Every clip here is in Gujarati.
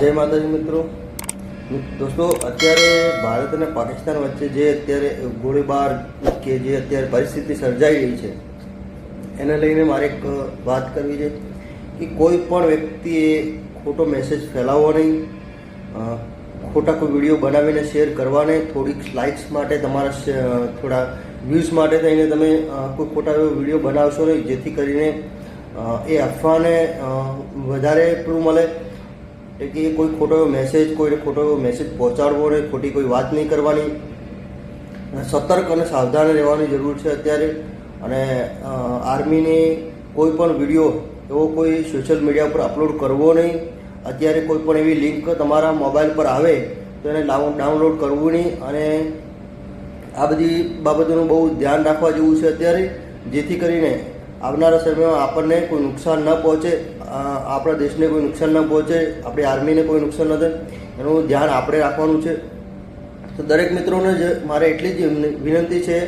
જય માતાજી મિત્રો. દોસ્તો, અત્યારે ભારત અને પાકિસ્તાન વચ્ચે જે અત્યારે ગોળીબાર કે જે અત્યારે પરિસ્થિતિ સર્જાઈ રહી છે, એને લઈને મારે એક વાત કરવી છે કે કોઈ પણ વ્યક્તિએ ખોટો મેસેજ ફેલાવવો નહીં. ખોટા કોઈ વીડિયો બનાવીને શેર કરવા નહીં થોડીક લાઇક્સ માટે, તમારા થોડા વ્યૂઝ માટે થઈને તમે કોઈ ખોટા એવો વીડિયો બનાવશો નહીં, જેથી કરીને એ અફવાને વધારે પેલું મળે. એટલે કે કોઈ ખોટો મેસેજ કોઈને ખોટો મેસેજ પહોંચાડવો નહીં, ખોટી કોઈ વાત નહીં કરવાની. સતર્ક અને સાવધાન રહેવાની જરૂર છે અત્યારે. અને આર્મીની કોઈ પણ વીડિયો એવો કોઈ સોશિયલ મીડિયા પર અપલોડ કરવો નહીં. અત્યારે કોઈ પણ એવી લિંક તમારા મોબાઈલ પર આવે, તો એને ડાઉનલોડ કરવું નહીં. અને આ બધી બાબતોનું બહુ ધ્યાન રાખવા જેવું છે અત્યારે. જેથી કરીને આવનારા સમયમાં આપણને કોઈ નુકસાન ન પહોંચે આપણા દેશને કોઈ નુકસાન ન પહોંચે, આપણી આર્મીને કોઈ નુકસાન ન થાય. એનું ધ્યાન આપણે રાખવાનું છે. તો દરેક મિત્રોને જ મારે એટલી જ વિનંતી છે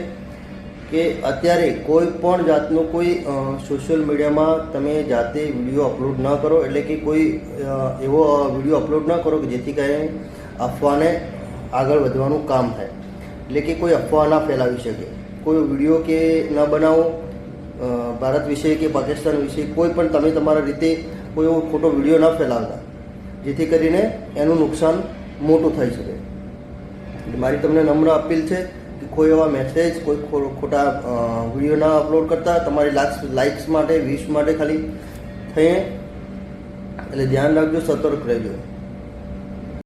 કે અત્યારે કોઈ પણ જાતનું કોઈ સોશિયલ મીડિયામાં તમે જાતે વીડિયો અપલોડ ન કરો, એટલે કે કોઈ એવો વીડિયો અપલોડ ન કરો કે જેથી કરીને અફવાને આગળ વધવાનું કામ થાય. એટલે કે કોઈ અફવા ના ફેલાવી શકે. કોઈ વીડિયો કે ન બનાવો ભારત વિશે કે પાકિસ્તાન વિશે કોઈ પણ તમે તમારા રીતે કોઈ એવો ખોટો વીડિયો ન ફેલાવતા, જેથી કરીને એનું નુકસાન મોટું થઈ શકે. મારી તમને નમ્ર અપીલ છે કે કોઈ એવા મેસેજ કોઈ ખોટા વીડિયો ના અપલોડ કરતા, તમારી લાક્સ લાઇક્સ માટે વ્યૂઝ માટે ખાલી થઈએ. એટલે ધ્યાન રાખજો, સતર્ક રહેજો.